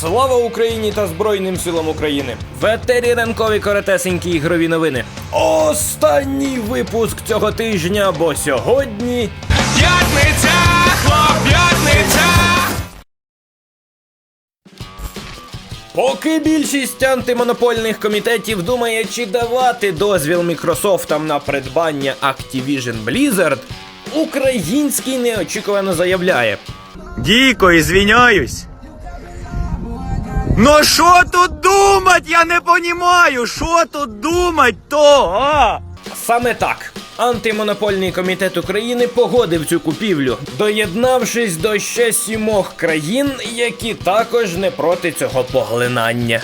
Слава Україні та Збройним силам України! В етері ранкові коротесенькі ігрові новини. Останній випуск цього тижня, бо сьогодні П'ятниця, хлоп'ятниця! Поки більшість антимонопольних комітетів думає, чи давати дозвіл Мікрософтам на придбання Activision Blizzard, український неочікувано заявляє. Дико, извиняюсь. Но що тут думать? Я не понимаю, що тут думать то, а? Саме так. Антимонопольний комітет України погодив цю купівлю, доєднавшись до ще сімох країн, які також не проти цього поглинання.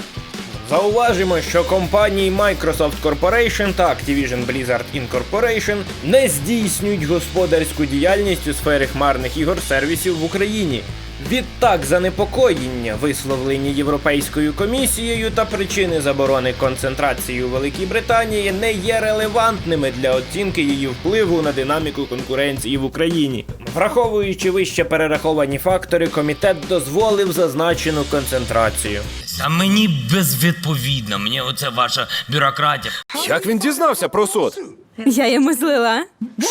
Зауважимо, що компанії Microsoft Corporation та Activision Blizzard Incorporation не здійснюють господарську діяльність у сфері хмарних ігор сервісів в Україні. Відтак, занепокоєння, висловлені Європейською комісією та причини заборони концентрації у Великій Британії не є релевантними для оцінки її впливу на динаміку конкуренції в Україні. Враховуючи вище перераховані фактори, комітет дозволив зазначену концентрацію. А мені безвідповідно, мені оце ваша бюрократія. Як він дізнався про суд? Я йому злила.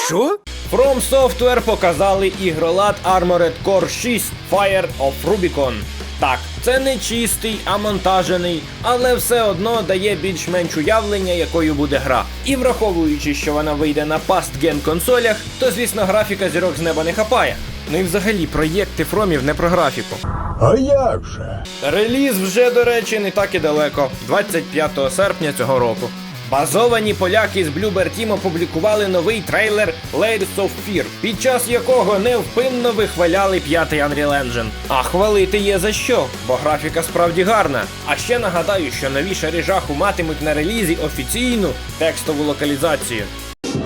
Що? From Software показали ігролад Armored Core 6 Fire of Rubicon. Так, це не чистий, а монтажений, але все одно дає більш-менш уявлення, якою буде гра. І враховуючи, що вона вийде на past-gen консолях, то звісно графіка зірок з неба не хапає. Ну і взагалі проєкти Фромів не про графіку. А як же? Реліз вже, до речі, не так і далеко, 25 серпня цього року. Базовані поляки з Bloober Team опублікували новий трейлер Layers of Fear, під час якого невпинно вихваляли п'ятий Unreal Engine. А хвалити є за що, бо графіка справді гарна. А ще нагадаю, що нові шари жаху матимуть на релізі офіційну текстову локалізацію.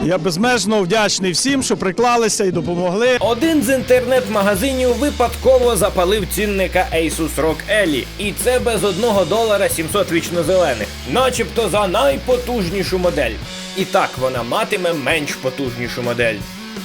Я безмежно вдячний всім, що приклалися і допомогли. Один з інтернет-магазинів випадково запалив цінника Asus ROG Ellie. І це без одного долара 700 вічнозелених, начебто за найпотужнішу модель. І так вона матиме менш потужнішу модель,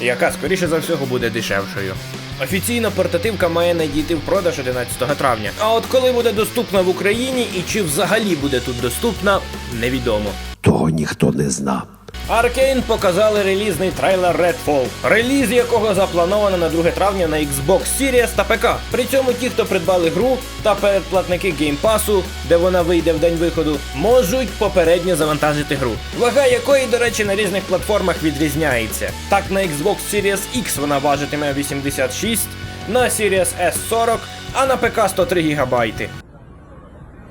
яка скоріше за всього буде дешевшою. Офіційно портативка має надійти в продаж 11 травня. А от коли буде доступна в Україні і чи взагалі буде тут доступна, невідомо. Того ніхто не знав. Arkane показали релізний трейлер Redfall, реліз якого заплановано на 2 травня на Xbox Series та ПК. При цьому ті, хто придбали гру та передплатники Pass, де вона вийде в день виходу, можуть попередньо завантажити гру. Вага якої, до речі, на різних платформах відрізняється. Так на Xbox Series X вона важитиме 86, на Series S 40, а на ПК 103 ГБ.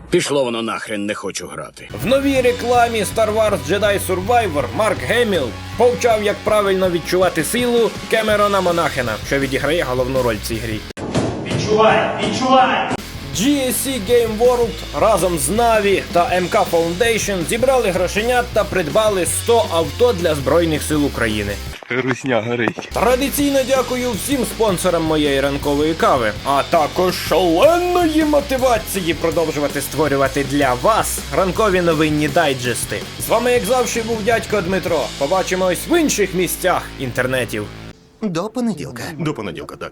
Пішло воно нахрен, не хочу грати. В новій рекламі Star Wars Jedi Survivor Марк Геміл повчав, як правильно відчувати силу Кемерона Монахена, що відіграє головну роль в цій грі. Відчувай, відчувай! GSC Game World разом з Na'Vi та MK Foundation зібрали грошенят та придбали 100 авто для Збройних сил України. Русня горить. Традиційно дякую всім спонсорам моєї ранкової кави, а також шаленої мотивації продовжувати створювати для вас ранкові новинні дайджести. З вами, як завжди, був дядько Дмитро. Побачимось в інших місцях інтернетів. До понеділка. До понеділка, так.